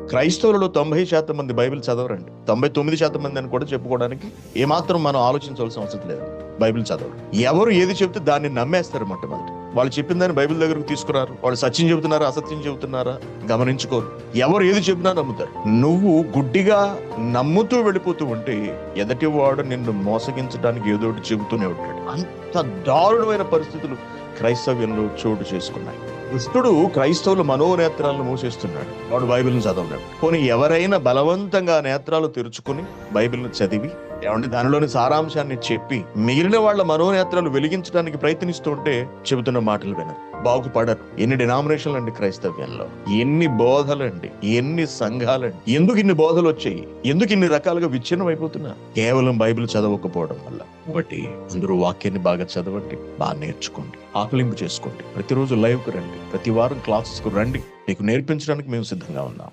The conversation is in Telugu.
క్రైస్తవులలో తొంభై శాతం మంది బైబిల్ చదవరండి. తొంభై తొమ్మిది శాతం మంది అని కూడా చెప్పుకోవడానికి ఏమాత్రం మనం ఆలోచించవలసిన అవసరం లేదు. బైబిల్ చదవరు. ఎవరు ఏది చెప్తే దాన్ని నమ్మేస్తారు మొట్టమొదటి. వాళ్ళు చెప్పిన దాన్ని బైబిల్ దగ్గరకు తీసుకురారు. వాళ్ళు సత్యం చెబుతున్నారా అసత్యం చెబుతున్నారా గమనించుకోరు. ఎవరు ఏది చెప్పినా నమ్ముతారు. నువ్వు గుడ్డిగా నమ్ముతూ వెళ్ళిపోతూ ఉంటే ఎదటి వాడు నిన్ను మోసగించడానికి ఏదో ఒకటి చెబుతూనే ఉంటాడు. అంత దారుణమైన పరిస్థితులు క్రైస్తవ్యంలో చోటు చేసుకున్నాయి. దుష్టుడు క్రైస్తవుల మనోనేత్రాలను మూసేస్తున్నాడు. వాడు బైబిల్ని చదవలేడు. పోనీ ఎవరైనా బలవంతంగా నేత్రాలు తెరుచుకుని బైబిల్ని చదివి ఏమంటే దానిలోని సారాంశాన్ని చెప్పి మిగిలిన వాళ్ళ మనోనేత్రాలు వెలిగించడానికి ప్రయత్నిస్తుంటే చెబుతున్న మాటలు వినరు. బాగుపడరు. ఎన్ని డినామినేషన్లు అండి క్రైస్తవ్యంలో? ఎన్ని బోధలండి? ఎన్ని సంఘాలండి? ఎందుకు ఇన్ని బోధలు వచ్చాయి? ఎందుకు ఇన్ని రకాలుగా విచ్ఛిన్నం అయిపోతున్నా కేవలం బైబిల్ చదవకపోవడం వల్ల. కాబట్టి అందరూ వాక్యాన్ని బాగా చదవండి బాగా నేర్చుకోండి ఆకలింపు చేసుకోండి. ప్రతిరోజు లైవ్కి రండి. ప్రతి వారం క్లాసెస్కు రండి. మీకు నేర్పించడానికి మేము సిద్ధంగా ఉన్నాం.